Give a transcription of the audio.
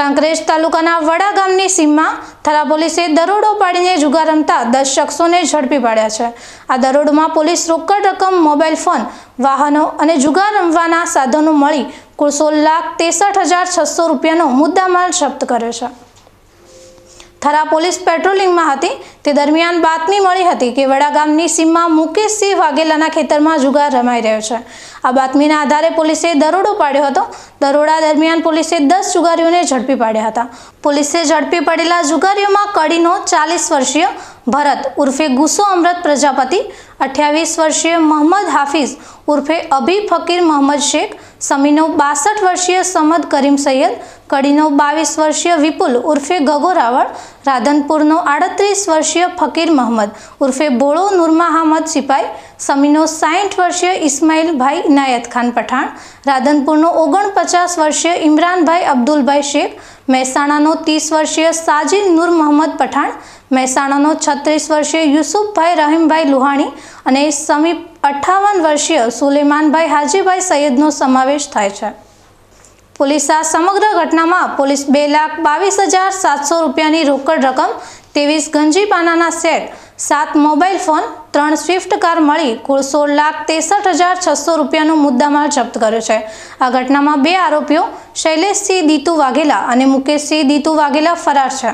કાંકરેજ તાલુકાના વડા ગામની સીમમાં થરા પોલીસે દરોડો પાડીને જુગાર રમતા દસ શખ્સોને ઝડપી પાડ્યા છે. આ દરોડમાં પોલીસ રોકડ રકમ, મોબાઈલ ફોન, વાહનો અને જુગાર રમવાના સાધનો મળી કુલ સોળ લાખ તેસઠ હજાર છસો રૂપિયાનો મુદ્દામાલ જપ્ત કર્યો છે. થરા પોલીસ પેટ્રોલિંગમાં હતી. તે દરમિયાન બાતમી મળી હતી કે વડા ગામની સીમમાં મુકેશસિંહ વાઘેલાના ખેતરમાં જુગાર રમાઈ રહ્યો છે. આ બાતમીના આધારે પોલીસે દરોડો પાડ્યો હતો. દરોડા દરમિયાન પોલીસે દસ જુગારીઓને ઝડપી પાડ્યા હતા. પોલીસે ઝડપી પડેલા જુગારીઓમાં કડીનો ચાલીસ વર્ષીય ભરત ઉર્ફે ગુસ્સો અમૃત પ્રજાપતિ, અઠ્યાવીસ વર્ષીય મોહમ્મદ હાફિઝ ઉર્ફે અભી ફકીર મોહમ્મદ શેખ, સમીનો બાસઠ વર્ષીય સમદ કરીમ સૈયદ, કડીનો બાવીસ વર્ષીય વિપુલ ઉર્ફે ગગો રાવળ, રાધનપુરનો આડત્રીસ વર્ષીય ફકીર મહમદ ઉર્ફે બોળો નુરમાહમદ સિપાઈ, સમીનો સાઠ વર્ષીય ઇસ્માઇલભાઈ ઇનાયત ખાન પઠાણ, રાધનપુરનો ઓગણપચાસ વર્ષીય ઇમરાનભાઈ અબ્દુલભાઈ શેખ, મહેસાણાનો ત્રીસ વર્ષીય સાજિદ નૂર મોહમ્મદ પઠાણ મહેસાણાનો છત્રીસ વર્ષીય યુસુફભાઈ રહીમભાઈ લુહાણી અને સમીપ અઠ્ઠાવન વર્ષીય સુલેમાનભાઈ હાજીભાઈ સૈયદનો સમાવેશ થાય છે. પોલીસ આ સમગ્ર ઘટનામાં પોલીસ બે લાખ બાવીસ હજાર સાતસો રૂપિયાની રોકડ રકમ, ત્રેવીસ ગંજીપાનાના સેટ, સાત મોબાઈલ ફોન, ત્રણ સ્વિફ્ટ કાર મળી, કુલ સોળ લાખ ત્રેસઠ હજાર છસો રૂપિયાનો મુદ્દામાલ જપ્ત કર્યો છે. આ ઘટનામાં બે આરોપીઓ શૈલેષસિંહ દીતુ વાઘેલા અને મુકેશસિંહ દીતુ વાઘેલા ફરાર છે.